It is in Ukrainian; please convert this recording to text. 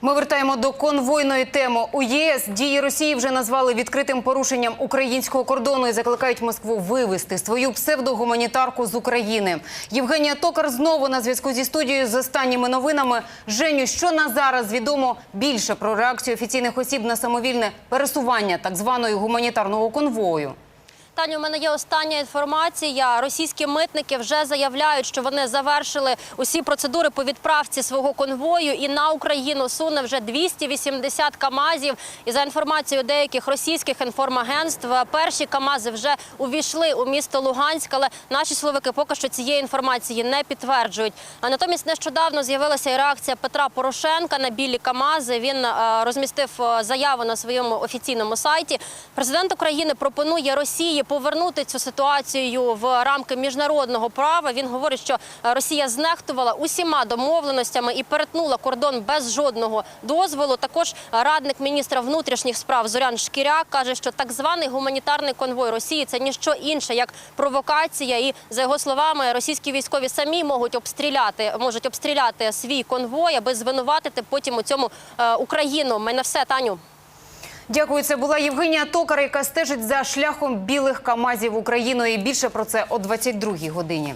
Ми вертаємо до конвойної теми. У ЄС дії Росії вже назвали відкритим порушенням українського кордону і закликають Москву вивести свою псевдогуманітарку з України. Євгенія Токар знову на зв'язку зі студією з останніми новинами. Женю, що на зараз відомо більше про реакцію офіційних осіб на самовільне пересування так званої гуманітарного конвою? Таню, у мене є остання інформація. Російські митники вже заявляють, що вони завершили усі процедури по відправці свого конвою, і на Україну суне вже 280 камазів. І за інформацією деяких російських інформагентств, перші камази вже увійшли у місто Луганськ, але наші словики поки що цієї інформації не підтверджують. А натомість нещодавно з'явилася і реакція Петра Порошенка на білі камази. Він е, розмістив е, заяву на своєму офіційному сайті. Президент України пропонує Росії повернути цю ситуацію в рамки міжнародного права. Він говорить, що Росія знехтувала усіма домовленостями і перетнула кордон без жодного дозволу. Також радник міністра внутрішніх справ Зорян Шкіряк каже, що так званий гуманітарний конвой Росії це ніщо інше як провокація. І за його словами, російські військові самі можуть обстріляти, можуть обстріляти свій конвой, аби звинуватити потім у цьому е, Україну. Мене все Таню. Дякую. Це була Євгенія Токар, яка стежить за шляхом білих камазів Україною. І більше про це о 22-й годині.